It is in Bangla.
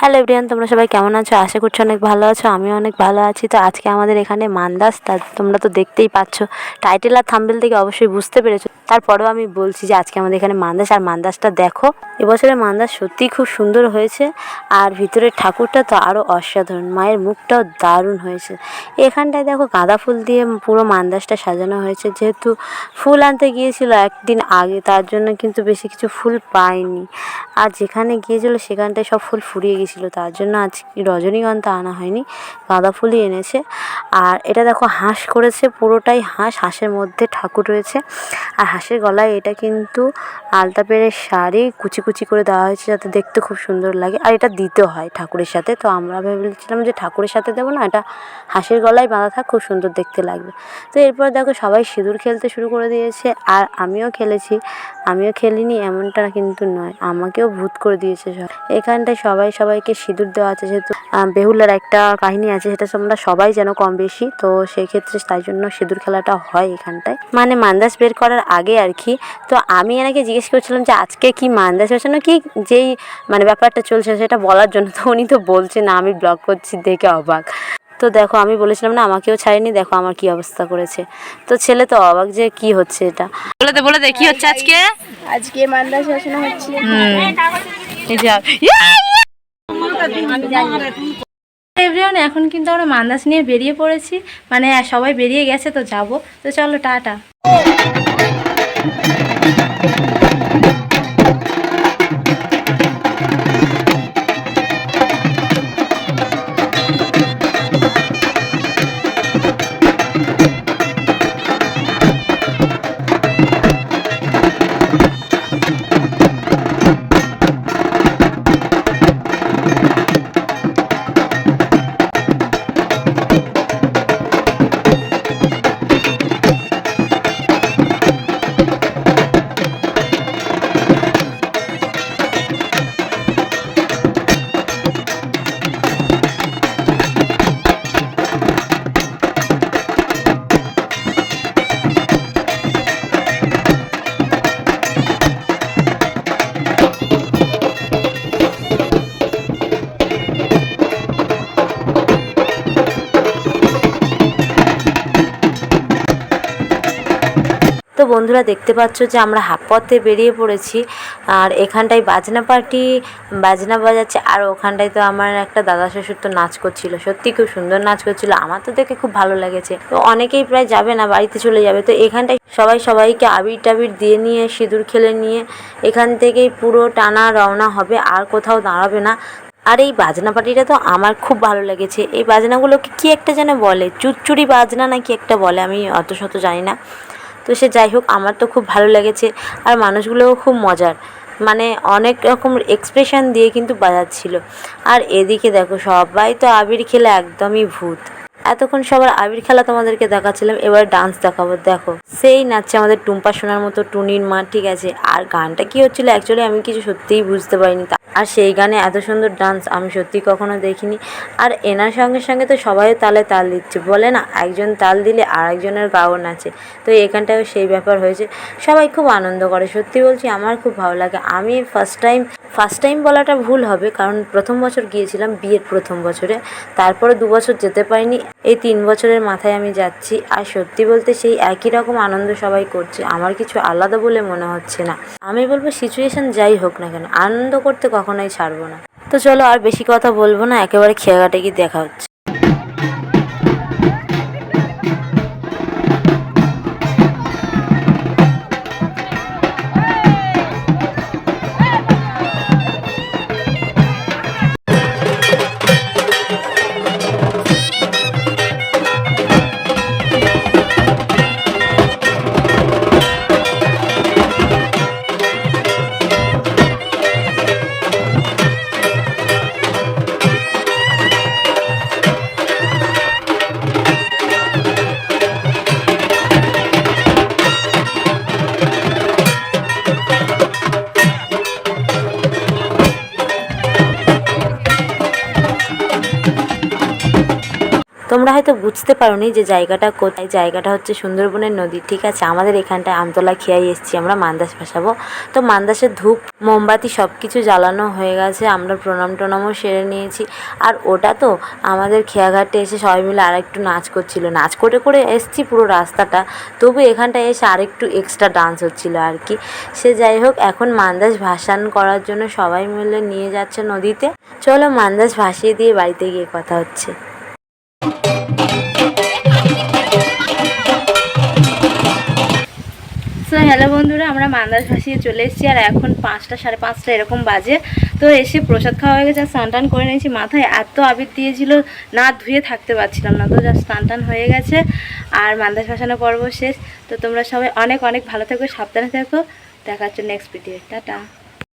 হ্যালো এভরিয়ান তোমরা সবাই কেমন আছো? আশা করছ অনেক ভালো আছো, আমিও অনেক ভালো আছি। তো আজকে আমাদের এখানে মান্দাস, তা তোমরা তো দেখতেই পাচ্ছ। টাইটেল আর থাম্বেল থেকে অবশ্যই বুঝতে পেরেছ। তারপরেও আমি বলছি যে আজকে আমাদের এখানে মান্দাস, আর মান্দাসটা দেখো, এবছরের মান্দাস সত্যিই খুব সুন্দর হয়েছে, আর ভিতরের ঠাকুরটা তো আরও অসাধারণ, মায়ের মুখটাও দারুণ হয়েছে। এখানটায় দেখো গাঁদা ফুল দিয়ে পুরো মান্দাসটা সাজানো হয়েছে, যেহেতু ফুল আনতে গিয়েছিল একদিন আগে, তার জন্য কিন্তু বেশি কিছু ফুল পাইনি। আর যেখানে গিয়েছিল সেখানটায় সব ফুল ফুরিয়ে গেছিল তার জন্য আজ রজনীগন্ধা আনা হয়নি, গাঁদা ফুলই এনেছে। আর এটা দেখো হাঁস করেছে, পুরোটাই হাঁস, হাঁসের মধ্যে ঠাকুর রয়েছে, আর হাঁসের গলায় এটা কিন্তু আলতা পেরের শাড়ি কুচি কুচি করে দেওয়া হয়েছে যাতে দেখতে খুব সুন্দর লাগে। আর এটা দিতে হয় ঠাকুরের সাথে। তো আমরা ভেবেছিলাম যে ঠাকুরের সাথে দেবো না, এটা হাঁসের গলায় বাঁধা থাক, খুব সুন্দর দেখতে লাগবে। তো এরপর দেখো সবাই সিঁদুর খেলতে শুরু করে দিয়েছে। আর আমিও খেলেছি। আমিও খেলিনি, এমনটা কিন্তু নয়। আমাকেও ভূত করে দিয়েছে সব। এখানটায় সবাই সবাইকে সিঁদুর দেওয়া আছে যেহেতু বেহুলার একটা কাহিনী আছে সেটা আমরা সবাই যেন কম বেশি। তো সেই ক্ষেত্রে তাই জন্য সিঁদুর খেলাটা হয় এখানটায়। মানে মান্দাস বের করার আগে আর কি তো আমি এনাকে জিজ্ঞেস করছিলাম যে আজকে কি মান্দাস হয়েছে না কি যেই মানে ব্যাপারটা চলছে সেটা বলার জন্য তো উনি তো বলছে না আমি ব্লগ করছি দেখে অবাক। তো দেখো আমি বলেছিলাম না আমাকেও ছাড়েনি দেখো আমার কি অবস্থা করেছে। তো ছেলে তো অবাক যে কি হচ্ছে এটা। বলে দে বলে দে কি হচ্ছে আজকে? আজকে মান্দা শাসন হচ্ছে। এই যে এভরিওয়ান, এখন কিন্তু আমরা মান্দাস নিয়ে বেরিয়ে পড়েছি। মানে সবাই বেরিয়ে গেছে, তো যাব। তো চলো, টাটা। তো বন্ধুরা দেখতে পাচ্ছ যে আমরা হাফ পথে বেরিয়ে পড়েছি। আর এখানটায় বাজনা পার্টি, বাজনা বাজাচ্ছে। আর ওখানটায় তো আমার একটা দাদা শ্বশুর তো নাচ করছিল। সত্যি খুব সুন্দর নাচ করছিল। আমার তো দেখে খুব ভালো লেগেছে। তো অনেকেই প্রায় যাবে না, বাড়িতে চলে যাবে। তো এখানটায় সবাই সবাইকে আবির টাবির দিয়ে নিয়ে, সিঁদুর খেলে নিয়ে এখান থেকেই পুরো টানা রওনা হবে। আর কোথাও দাঁড়াবে না। আর এই বাজনা পার্টিটা তো আমার খুব ভালো লেগেছে। এই বাজনাগুলোকে কি একটা যেন বলে? চুরচুরি বাজনা না নাকি একটা বলে? আমি অত শত জানি না। তো সে যাই হোক, আমার তো খুব ভালো লেগেছে আর মানুষগুলোও খুব মজার। মানে অনেক রকম এক্সপ্রেশন দিয়ে কিন্তু বাজাচ্ছিল। আর এদিকে দেখো, সবাই তো আবির খেলে একদমই ভূত। এতক্ষণ সবার আবির খেলা তোমাদেরকে দেখাচ্ছিলাম, এবার ডান্স দেখাবো। দেখো, সেই নাচছে আমাদের টুম্পা সোনার মতো টুনির মা, ঠিক আছে? আর গানটা কি হচ্ছিল অ্যাকচুয়ালি আমি কিছু সত্যিই বুঝতে পারিনি। আর সেই গানে এত সুন্দর ডান্স আমি সত্যি কখনো দেখিনি। আর এনার সঙ্গে সঙ্গে তো সবাই তালে তাল দিচ্ছে। বলে না, একজন তাল দিলে আর একজনের গাও নাচে। তো এখানটাও সেই ব্যাপার হয়েছে। সবাই খুব আনন্দ করে। সত্যি বলছি, আমার খুব ভালো লাগে। আমি ফার্স্ট টাইম ফার্স্ট টাইম বলাটা ভুল হবে। কারণ প্রথম বছর গিয়েছিলাম, বিয়ের প্রথম বছরে। তারপরে দু বছর যেতে পারিনি। এই তিন বছরের মাথায় আমি যাচ্ছি। আর সত্যি বলতে সেই একই রকম আনন্দ সবাই করছে। আমার কিছু আলাদা বলে মনে হচ্ছে না। আমি বলব সিচুয়েশন যাই হোক না কেন, আনন্দ করতে কখনোই ছাড়বো না। তো চলো আর বেশি কথা বলব না, একেবারে খেয়াঘাটে গিয়ে দেখা হচ্ছে। হয়তো বুঝতে পারোনি যে জায়গাটা কোথায়। জায়গাটা হচ্ছে সুন্দরবনের নদী, ঠিক আছে? আমাদের এখানটায় আমতলা খেয়াই এসেছি, আমরা মান্দাস ভাসাবো। তো মান্দাসের ধূপ, মোমবাতি সব কিছু জ্বালানো হয়ে গেছে, আমরা প্রণাম টনামও সেরে নিয়েছি। আর ওটা তো আমাদের খেয়াঘাটে এসে সবাই মিলে আর একটু নাচ করছিল। নাচ করে করে এসছি পুরো রাস্তাটা। তবু এখানটায় এসে আরেকটু এক্সট্রা ডান্স হচ্ছিল আর কি। সে যাই হোক, এখন মান্দাস ভাসান করার জন্য সবাই মিলে নিয়ে যাচ্ছে নদীতে। চলো মান্দাস ভাসিয়ে দিয়ে বাড়িতে গিয়ে কথা হচ্ছে। হ্যালো বন্ধুরা, আমরা মান্দাস ভাসিয়ে চলে এসেছি আর এখন পাঁচটা, সাড়ে পাঁচটা এরকম বাজে। তো এসে প্রসাদ খাওয়া হয়ে গেছে, আর স্নান টান করে নিয়েছি। মাথায় এত আবির দিয়েছিল, না ধুয়ে থাকতে পারছিলাম না। তো জাস্ট স্নান টান হয়ে গেছে, আর মান্দাস ভাসানো পর্ব শেষ। তো তোমরা সবাই অনেক অনেক ভালো থেকো, সাবধানে থেকো। দেখা হচ্ছে নেক্সট ভিডিও টাটা।